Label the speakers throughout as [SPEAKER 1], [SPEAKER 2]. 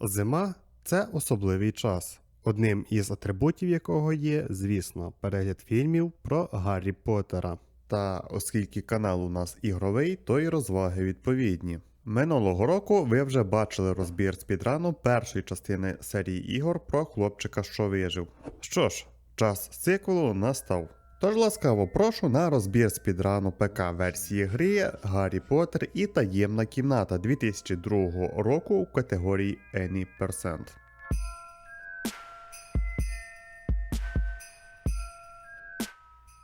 [SPEAKER 1] Зима це особливий час, одним із атрибутів якого є, звісно, перегляд фільмів про Гаррі Поттера. Та оскільки канал у нас ігровий, то й розваги відповідні. Минулого року ви вже бачили розбір спідрану першої частини серії ігор про хлопчика, що вижив. Що ж, час сиквелу настав. Тож ласкаво прошу на розбір спідрану ПК версії гри Гаррі Поттер і таємна кімната 2002 року в категорії Any Percent.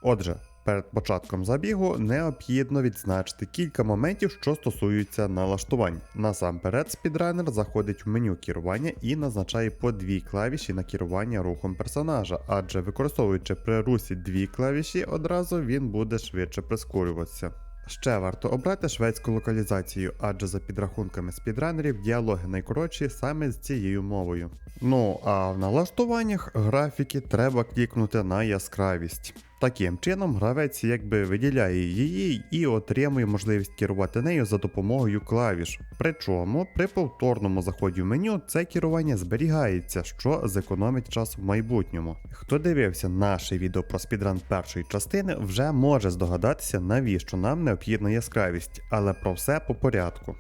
[SPEAKER 1] Отже, перед початком забігу необхідно відзначити кілька моментів, що стосуються налаштувань. Насамперед, спідранер заходить в меню керування і назначає по дві клавіші на керування рухом персонажа, адже використовуючи при русі дві клавіші, одразу він буде швидше прискорюватися. Ще варто обрати шведську локалізацію, адже за підрахунками спідранерів діалоги найкоротші саме з цією мовою. Ну а в налаштуваннях графіки треба клікнути на яскравість. Таким чином, гравець якби виділяє її і отримує можливість керувати нею за допомогою клавіш. Причому при повторному заході в меню це керування зберігається, що зекономить час в майбутньому. Хто дивився наше відео про спідран першої частини, вже може здогадатися, навіщо нам необхідна яскравість, але про все по порядку.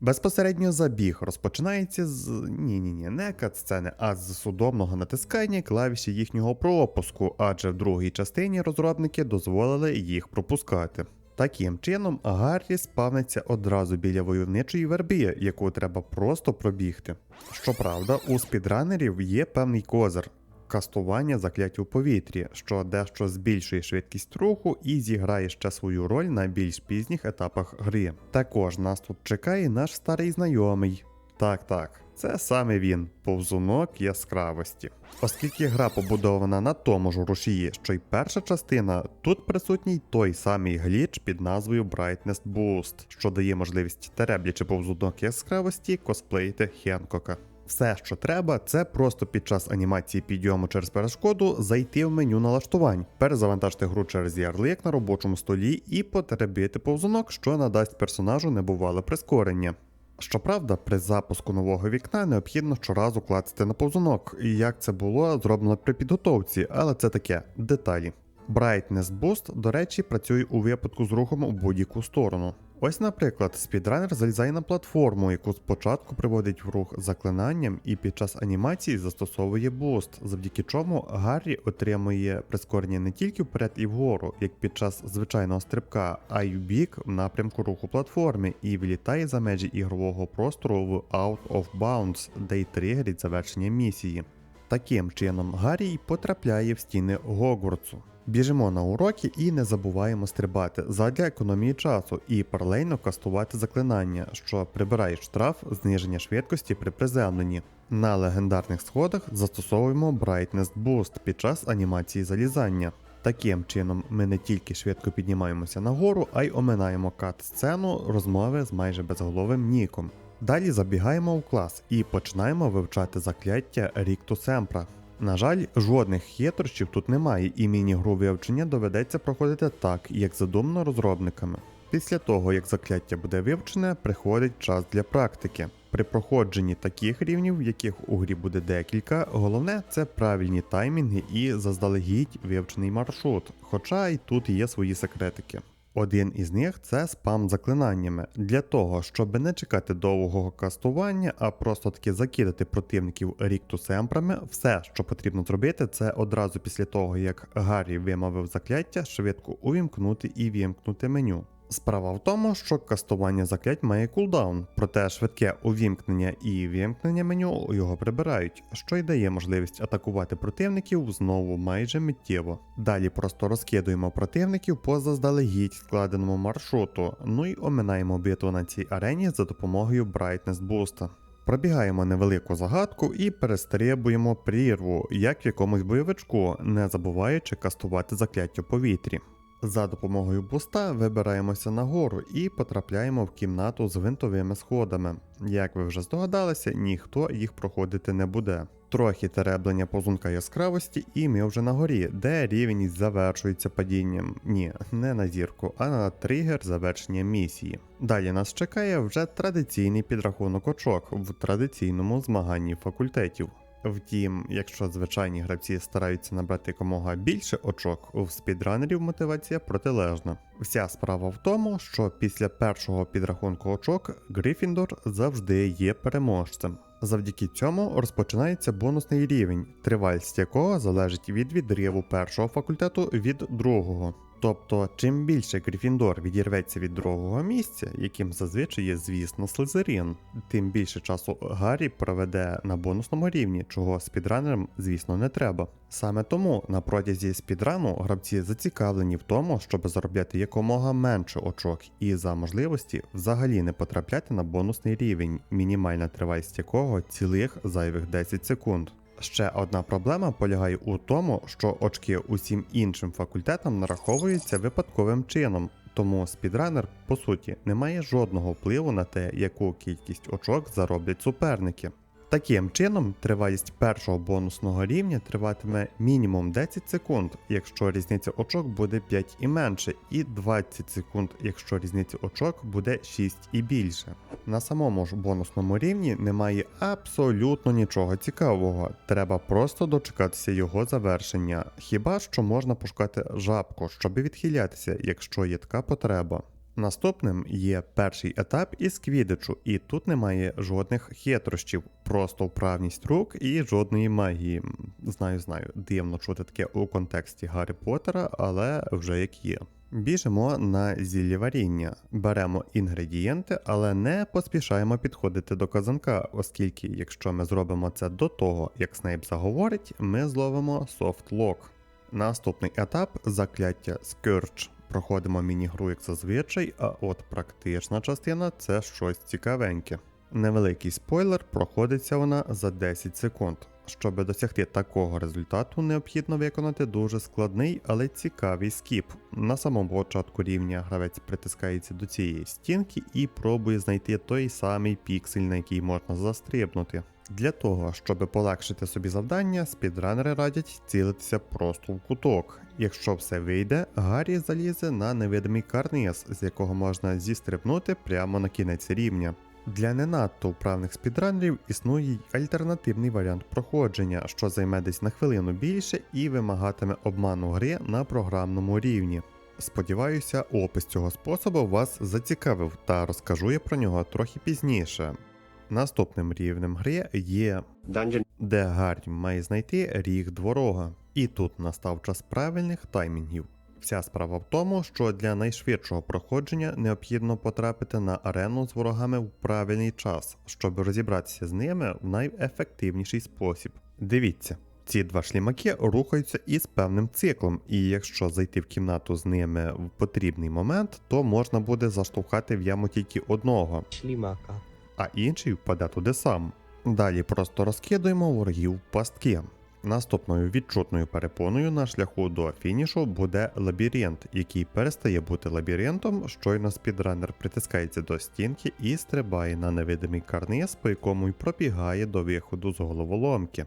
[SPEAKER 1] Безпосередньо забіг розпочинається з ні ні не катсцени, а з судомного натискання клавіші їхнього пропуску, адже в другій частині розробники дозволили їх пропускати. Таким чином, Гаррі спавниться одразу біля войовничої верби, яку треба просто пробігти. Щоправда, у спідранерів є певний козир. Кастування закляття у повітрі, що дещо збільшує швидкість руху і зіграє ще свою роль на більш пізніх етапах гри. Також нас тут чекає наш старий знайомий. Так, так, це саме він, повзунок яскравості. Оскільки гра побудована на тому ж рушії, що й перша частина, тут присутній той самий гліч під назвою Brightness Boost, що дає можливість тереблячи повзунок яскравості косплеїти Хенкока. Все, що треба, це просто під час анімації підйому через перешкоду зайти в меню налаштувань, перезавантажити гру через ярлик на робочому столі і потеребити повзунок, що надасть персонажу небувале прискорення. Щоправда, при запуску нового вікна необхідно щоразу клацати на повзунок, і як це було зроблено при підготовці, але це таке деталі. Brightness Boost, до речі, працює у випадку з рухом у будь-яку сторону. Ось, наприклад, спідранер залізає на платформу, яку спочатку приводить в рух заклинанням, і під час анімації застосовує буст, завдяки чому Гаррі отримує прискорення не тільки вперед і вгору, як під час звичайного стрибка, а й в бік в напрямку руху платформи, і вилітає за межі ігрового простору в Out of Bounds, де й тригерить завершення місії. Таким чином, Гаррі й потрапляє в стіни Гогвартсу. Біжимо на уроки і не забуваємо стрибати задля економії часу і паралельно кастувати заклинання, що прибирає штраф зниження швидкості при приземленні. На легендарних сходах застосовуємо Brightness Boost під час анімації залізання. Таким чином, ми не тільки швидко піднімаємося нагору, а й оминаємо кат-сцену розмови з майже безголовим Ніком. Далі забігаємо в клас і починаємо вивчати закляття Рікту Семпра. На жаль, жодних хитрощів тут немає, і міні-гру вивчення доведеться проходити так, як задумано розробниками. Після того, як закляття буде вивчене, приходить час для практики. При проходженні таких рівнів, яких у грі буде декілька, головне це правильні таймінги і заздалегідь вивчений маршрут, хоча й тут є свої секретики. Один із них це спам заклинаннями. Для того, щоб не чекати довгого кастування, а просто таки закидати противників ріктусемпрами, все, що потрібно зробити, це одразу після того, як Гаррі вимовив закляття, швидко увімкнути і вімкнути меню. Справа в тому, що кастування заклять має кулдаун, проте швидке увімкнення і вімкнення меню його прибирають, що й дає можливість атакувати противників знову майже миттєво. Далі просто розкидуємо противників по заздалегідь складеному маршруту, ну і оминаємо битву на цій арені за допомогою Brightness Boost. Пробігаємо невелику загадку і перестрибуємо прірву, як в якомусь бойовичку, не забуваючи кастувати закляття повітрі. За допомогою буста вибираємося нагору і потрапляємо в кімнату з гвинтовими сходами. Як ви вже здогадалися, ніхто їх проходити не буде. Трохи тереблення позунка яскравості, і ми вже на горі, де рівень завершується падінням. Ні, не на зірку, а на тригер завершення місії. Далі нас чекає вже традиційний підрахунок очок в традиційному змаганні факультетів. Втім, якщо звичайні гравці стараються набрати якомога більше очок, у спідранерів мотивація протилежна. Вся справа в тому, що після першого підрахунку очок Грифіндор завжди є переможцем. Завдяки цьому розпочинається бонусний рівень, тривалість якого залежить від відриву першого факультету від другого. Тобто, чим більше Грифіндор відірветься від другого місця, яким зазвичай є, звісно, Слизерін, тим більше часу Гаррі проведе на бонусному рівні, чого спідранерам, звісно, не треба. Саме тому на протязі спідрану гравці зацікавлені в тому, щоб заробляти якомога менше очок і за можливості взагалі не потрапляти на бонусний рівень, мінімальна тривалість якого цілих зайвих 10 секунд. Ще одна проблема полягає у тому, що очки усім іншим факультетам нараховуються випадковим чином, тому спідранер, по суті, не має жодного впливу на те, яку кількість очок зароблять суперники. Таким чином, тривалість першого бонусного рівня триватиме мінімум 10 секунд, якщо різниця очок буде 5 і менше, і 20 секунд, якщо різниця очок буде 6 і більше. На самому ж бонусному рівні немає абсолютно нічого цікавого, треба просто дочекатися його завершення. Хіба що можна пошукати жабку, щоб відхилятися, якщо є така потреба. Наступним є перший етап із квідичу, і тут немає жодних хитрощів, просто вправність рук і жодної магії. Знаю, знаю, дивно чути таке у контексті Гаррі Поттера, але вже як є. Біжимо на зіллі варіння, беремо інгредієнти, але не поспішаємо підходити до казанка, оскільки, якщо ми зробимо це до того, як Снейп заговорить, ми зловимо софтлок. Наступний етап закляття Scourge. Проходимо міні-гру як зазвичай, а от практична частина це щось цікавеньке. Невеликий спойлер, проходиться вона за 10 секунд. Щоб досягти такого результату, необхідно виконати дуже складний, але цікавий скіп. На самому початку рівня гравець притискається до цієї стінки і пробує знайти той самий піксель, на який можна застрибнути. Для того, щоб полегшити собі завдання, спідранери радять цілитися просто в куток. Якщо все вийде, Гаррі залізе на невидимий карниз, з якого можна зістрибнути прямо на кінець рівня. Для не надто вправних спідранерів існує й альтернативний варіант проходження, що займе десь на хвилину більше і вимагатиме обману гри на програмному рівні. Сподіваюся, опис цього способу вас зацікавив та розкажу я про нього трохи пізніше. Наступним рівнем гри є
[SPEAKER 2] Dungeon
[SPEAKER 1] де Гаррі має знайти ріг дворога. І тут настав час правильних таймінгів. Вся справа в тому, що для найшвидшого проходження необхідно потрапити на арену з ворогами в правильний час, щоб розібратися з ними в найефективніший спосіб. Дивіться, ці два шлімаки рухаються із певним циклом, і якщо зайти в кімнату з ними в потрібний момент, то можна буде заштовхати в яму тільки одного
[SPEAKER 3] Шлімака.
[SPEAKER 1] А інший впаде туди сам. Далі просто розкидуємо ворогів пастки. Наступною відчутною перепоною на шляху до фінішу буде лабіринт, який перестає бути лабіринтом, щойно спідранер притискається до стінки і стрибає на невидимий карниз, по якому й пробігає до виходу з головоломки.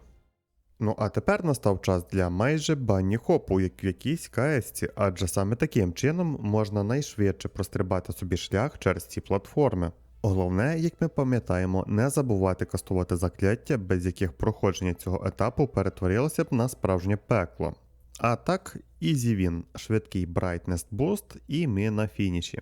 [SPEAKER 1] Ну а тепер настав час для майже банні хопу, як в якійсь каесці, адже саме таким чином можна найшвидше прострибати собі шлях через ці платформи. Головне, як ми пам'ятаємо, не забувати кастувати закляття, без яких проходження цього етапу перетворилося б на справжнє пекло. А так, ізі він, швидкий Brightness Boost і ми на фініші.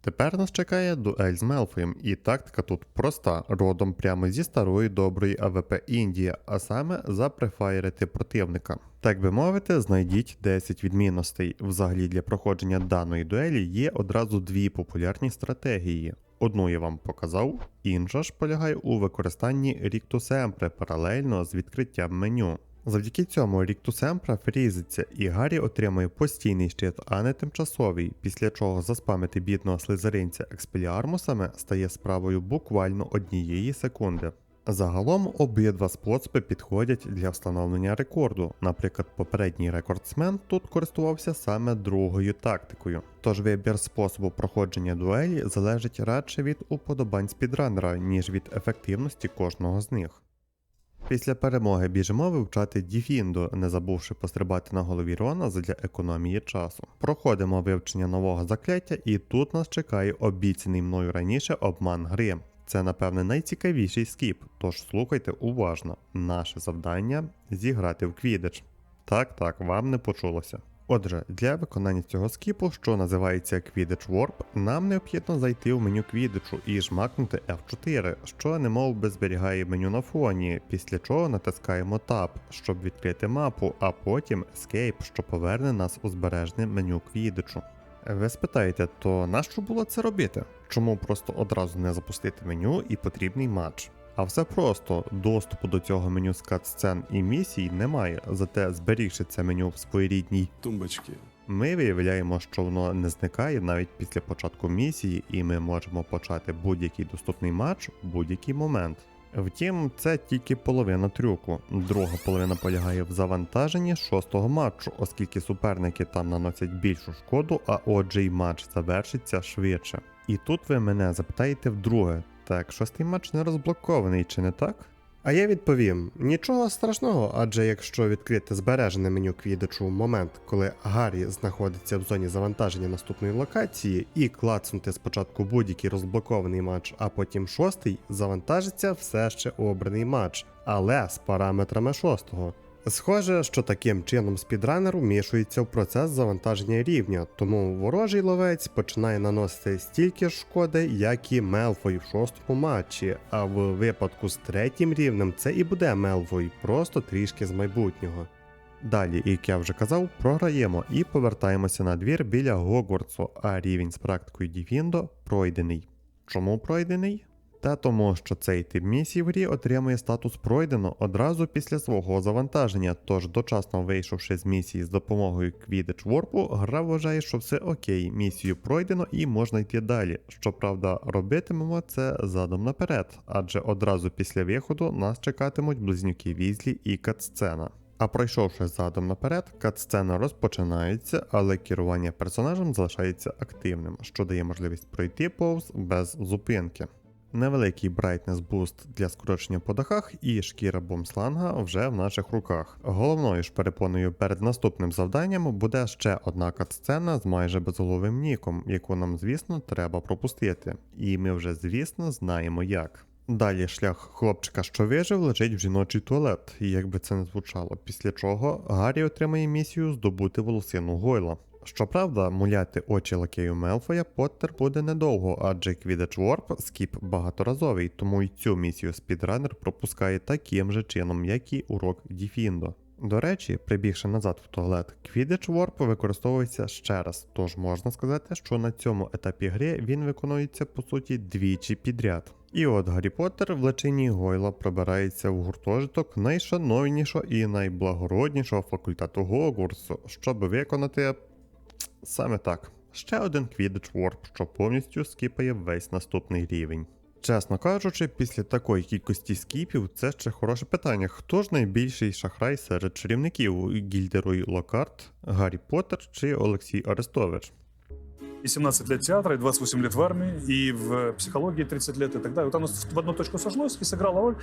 [SPEAKER 1] Тепер нас чекає дуель з Мелфоєм, і тактика тут проста, родом прямо зі старої доброї АВП Індія, а саме запрефайрити противника. Так би мовити, знайдіть 10 відмінностей. Взагалі для проходження даної дуелі є одразу дві популярні стратегії. Одну я вам показав, інша ж полягає у використанні Sempre паралельно з відкриттям меню. Завдяки цьому Sempre фрізиться, і Гаррі отримує постійний щит, а не тимчасовий, після чого заспамити бідного слизеринця експеліармусами стає справою буквально однієї секунди. Загалом обидва способи підходять для встановлення рекорду. Наприклад, попередній рекордсмен тут користувався саме другою тактикою. Тож вибір способу проходження дуелі залежить радше від уподобань спідранера, ніж від ефективності кожного з них. Після перемоги біжимо вивчати Діфіндо, не забувши пострибати на голові Рона задля економії часу. Проходимо вивчення нового закляття, і тут нас чекає обіцяний мною раніше обман гри. Це, напевне, найцікавіший скіп, тож слухайте уважно. Наше завдання зіграти в квідич. Так, так, вам не почулося. Отже, для виконання цього скіпу, що називається Quidditch Warp, нам необхідно зайти в меню Quidditch і жмакнути F4, що немов би зберігає меню на фоні, після чого натискаємо Tab, щоб відкрити мапу, а потім Escape, що поверне нас у збережне меню Quidditch. Ви спитаєте, то нащо було це робити? Чому просто одразу не запустити меню і потрібний матч? А все просто доступу до цього меню з кат-сцен і місій немає, зате зберігши це меню в своєрідній
[SPEAKER 2] тумбочки.
[SPEAKER 1] ми виявляємо, що воно не зникає навіть після початку місії, і ми можемо почати будь-який доступний матч в будь-який момент. Втім, це тільки половина трюку. Друга половина полягає в завантаженні шостого матчу, оскільки суперники там наносять більшу шкоду, а отже й матч завершиться швидше. І тут ви мене запитаєте вдруге: так, шостий матч не розблокований, чи не так?
[SPEAKER 3] А я відповім: нічого страшного, адже якщо відкрити збережене меню квідочу в момент, коли Гаррі знаходиться в зоні завантаження наступної локації, і клацнути спочатку будь-який розблокований матч, а потім шостий, завантажиться все ще обраний матч, але з параметрами шостого. Схоже, що таким чином спідранер вмішується в процес завантаження рівня, тому ворожий ловець починає наносити стільки ж шкоди, як і Мелфой в шостому матчі, а в випадку з третім рівнем це і буде Мелфой, просто трішки з майбутнього.
[SPEAKER 1] Далі, як я вже казав, програємо і повертаємося на двір біля Гогвартсу, а рівень з практикою Діфіндо пройдений. Чому пройдений? Та тому, що цей тип місій в грі отримує статус пройдено одразу після свого завантаження, тож дочасно вийшовши з місії з допомогою Quidditch Warp, гра вважає, що все окей, місію пройдено і можна йти далі. Щоправда, робитимемо це задом наперед, адже одразу після виходу нас чекатимуть близнюки Візлі і катсцена. А пройшовши задом наперед, катсцена розпочинається, але керування персонажем залишається активним, що дає можливість пройти повз без зупинки. Невеликий брайтнес буст для скорочення по дахах і шкіра бомсланга вже в наших руках. Головною ж перепоною перед наступним завданням буде ще одна катсцена з майже безголовим ніком, яку нам, звісно, треба пропустити. І ми вже, звісно, знаємо як. Далі шлях хлопчика, що вижив, лежить в жіночий туалет, і як би це не звучало, після чого Гаррі отримає місію здобути волосину Гойла. Щоправда, муляти очі лакею Мелфоя Поттер буде недовго, адже Quidditch Warp скіп багаторазовий, тому й цю місію спідранер пропускає таким же чином, як і урок Діфіндо. До речі, прибігши назад в туалет, Quidditch Warp використовується ще раз, тож можна сказати, що на цьому етапі гри він виконується по суті двічі підряд. І от Гаррі Поттер в леченні Гойла пробирається в гуртожиток найшановнішого і найблагороднішого факультету Гогвартсу, щоб виконати саме так. Ще один Quidditch Warp, що повністю скіпає весь наступний рівень. Чесно кажучи, після такої кількості скіпів це ще хороше питання. Хто ж найбільший шахрай серед чарівників Гільдерой Локарт, Гаррі Поттер чи Олексій Арестович?
[SPEAKER 2] И 17 лет театра, и 28 лет в армии, и в психологии 30 лет и так далее. Вот оно в одну точку сошлось и сыграло роль.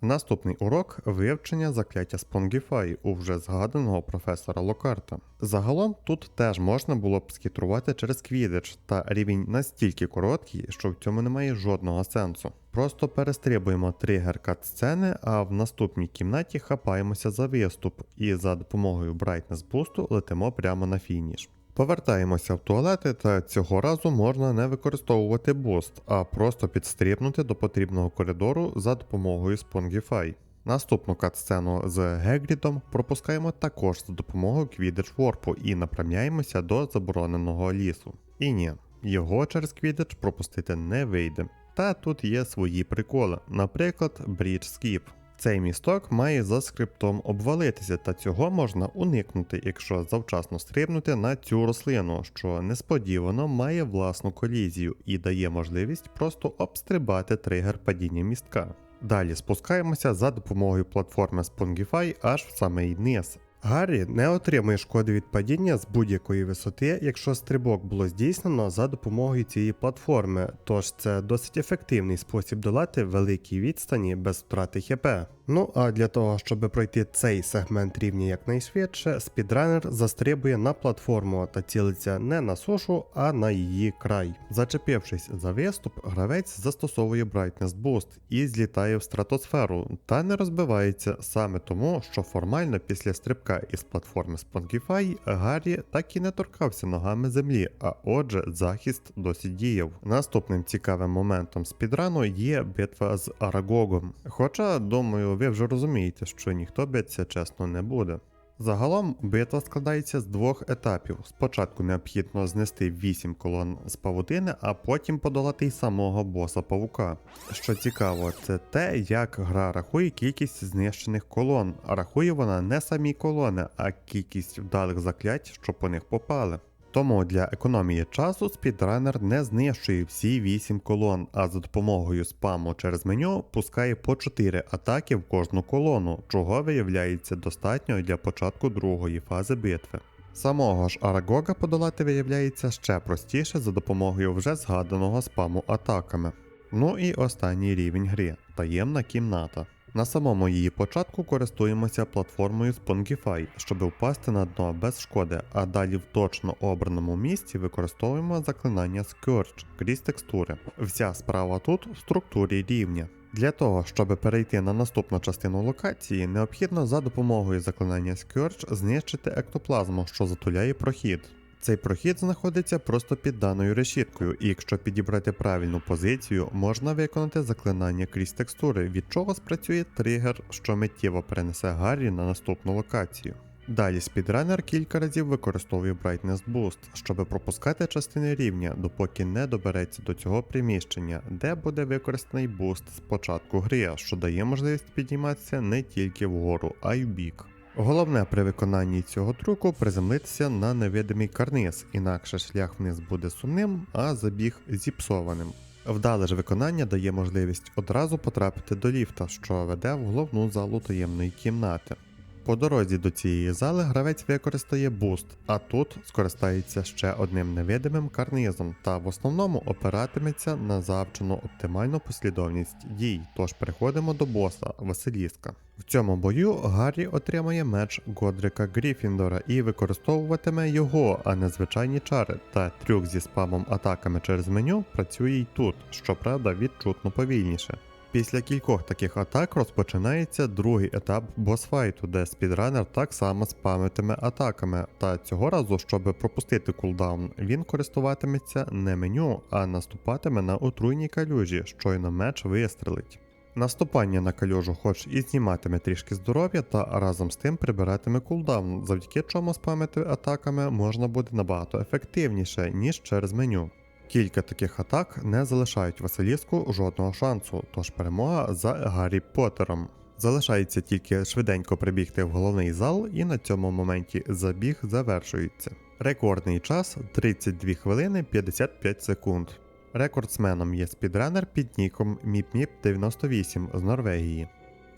[SPEAKER 1] Наступний урок вивчення закляття Спонгіфай у вже згаданого професора Локарта. Загалом тут теж можна було б скітрувати через Quidditch, та рівень настільки короткий, що в цьому немає жодного сенсу. Просто перестрибуємо тригер кат-сцени, а в наступній кімнаті хапаємося за виступ і за допомогою Brightness Boost летимо прямо на фініш. Повертаємося в туалети, та цього разу можна не використовувати буст, а просто підстрибнути до потрібного коридору за допомогою Spongify. Наступну кат-сцену з Гегрідом пропускаємо також за допомогою Quidditch Warp і направляємося до забороненого лісу. І ні, його через Quidditch пропустити не вийде. Та тут є свої приколи, наприклад, Bridge Skip. Цей місток має за скриптом обвалитися, та цього можна уникнути, якщо завчасно стрибнути на цю рослину, що несподівано має власну колізію і дає можливість просто обстрибати тригер падіння містка. Далі спускаємося за допомогою платформи Spongify аж в самий низ.
[SPEAKER 3] Гаррі не отримує шкоди від падіння з будь-якої висоти, якщо стрибок було здійснено за допомогою цієї платформи, тож це досить ефективний спосіб долати великі відстані без втрати ХП. Ну а для того, щоб пройти цей сегмент рівня якнайшвидше, спідранер застрибує на платформу та цілиться не на сушу, а на її край.
[SPEAKER 1] Зачепившись за виступ, гравець застосовує Brightness Boost і злітає в стратосферу, та не розбивається саме тому, що формально після стрибка із платформи Spongify Гаррі так і не торкався ногами землі, а отже, захист досі діяв. Наступним цікавим моментом спідрану є битва з Арагогом. Хоча, думаю, ви вже розумієте, що ніхто битися чесно не буде. Загалом битва складається з двох етапів. Спочатку необхідно знести 8 колон з павутини, а потім подолати й самого боса павука. Що цікаво, це те, як гра рахує кількість знищених колон, рахує вона не самі колони, а кількість вдалих заклять, що по них попали. Тому для економії часу спідранер не знищує всі 8 колон, а за допомогою спаму через меню пускає по 4 атаки в кожну колону, чого виявляється достатньо для початку другої фази битви. Самого ж Арагога подолати виявляється ще простіше за допомогою вже згаданого спаму атаками. Ну і останній рівень гри таємна кімната. На самому її початку користуємося платформою Spongify, щоб впасти на дно без шкоди, а далі в точно обраному місці використовуємо заклинання Scourge крізь текстури. Вся справа тут в структурі рівня. Для того, щоб перейти на наступну частину локації, необхідно за допомогою заклинання Scourge знищити ектоплазму, що затуляє прохід. Цей прохід знаходиться просто під даною решіткою, і якщо підібрати правильну позицію, можна виконати заклинання крізь текстури, від чого спрацює тригер, що миттєво перенесе Гаррі на наступну локацію. Далі спідранер кілька разів використовує Brightness Boost, щоб пропускати частини рівня, допоки не добереться до цього приміщення, де буде використаний буст з початку гри, що дає можливість підійматися не тільки вгору, а й вбік. Головне при виконанні цього трюку приземлитися на невидимий карниз, інакше шлях вниз буде сумним, а забіг зіпсованим. Вдале ж виконання дає можливість одразу потрапити до ліфта, що веде в головну залу таємної кімнати. По дорозі до цієї зали гравець використає буст, а тут скористається ще одним невидимим карнизом та в основному опиратиметься на завчену оптимальну послідовність дій. Тож переходимо до боса Василіска. В цьому бою Гаррі отримає меч Годрика Гріфіндора і використовуватиме його, а не звичайні чари. Та трюк зі спамом атаками через меню працює й тут, щоправда, відчутно повільніше. Після кількох таких атак розпочинається другий етап босфайту, де спідранер так само спамитиме атаками. Та цього разу, щоб пропустити кулдаун, він користуватиметься не меню, а наступатиме на отруйні калюжі, щойно меч вистрелить. Наступання на калюжу хоч і зніматиме трішки здоров'я, та разом з тим прибиратиме кулдаун, завдяки чому спамити атаками можна буде набагато ефективніше, ніж через меню. Кілька таких атак не залишають Василіску жодного шансу, тож перемога за Гаррі Поттером. Залишається тільки швиденько прибігти в головний зал, і на цьому моменті забіг завершується. Рекордний час 32 хвилини 55 секунд. Рекордсменом є спідранер під ніком MipMip98 з Норвегії.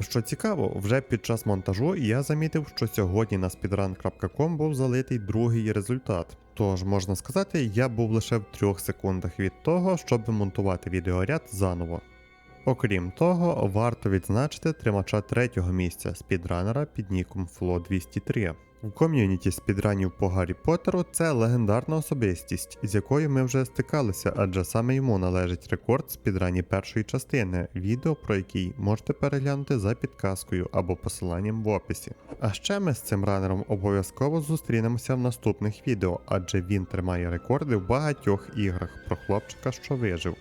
[SPEAKER 1] Що цікаво, вже під час монтажу я замітив, що сьогодні на speedrun.com був залитий другий результат. Тож можна сказати, я був лише в трьох секундах від того, щоб монтувати відеоряд заново. Окрім того, варто відзначити тримача третього місця спідранера під ніком Flo203. В ком'юніті спідранів по Гаррі Поттеру це легендарна особистість, з якою ми вже стикалися, адже саме йому належить рекорд спідрані першої частини, відео про який можете переглянути за підказкою або посиланням в описі. А ще ми з цим ранером обов'язково зустрінемося в наступних відео, адже він тримає рекорди в багатьох іграх про хлопчика, що вижив.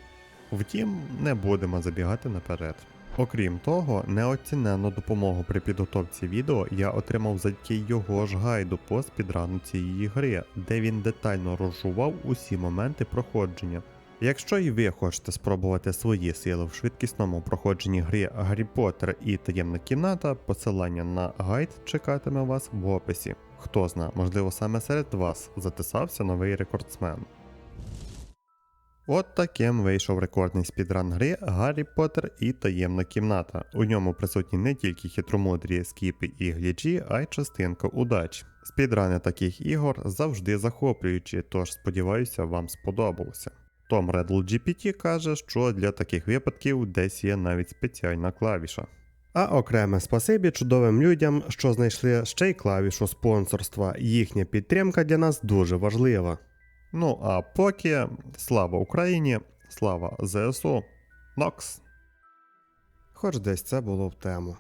[SPEAKER 1] Втім, не будемо забігати наперед. Окрім того, неоціненну допомогу при підготовці відео я отримав завдяки його ж гайду по спідрану цієї гри, де він детально розжував усі моменти проходження. Якщо і ви хочете спробувати свої сили в швидкісному проходженні гри Гаррі Поттер і таємна кімната, посилання на гайд чекатиме вас в описі. Хто зна, можливо, саме серед вас затисався новий рекордсмен. От таким вийшов рекордний спідран гри Гаррі Поттер і таємна кімната. У ньому присутні не тільки хитромудрі скіпи і глічі, а й частинка удач. Спідрани таких ігор завжди захоплюючі, тож сподіваюся, вам сподобалося. Том Редл GPT каже, що для таких випадків десь є навіть спеціальна клавіша.
[SPEAKER 3] А окреме спасибі чудовим людям, що знайшли ще й клавішу спонсорства. Їхня підтримка для нас дуже важлива.
[SPEAKER 1] Ну а поки слава Україні, слава ЗСУ, Нокс!
[SPEAKER 3] Хоч десь це було в тему.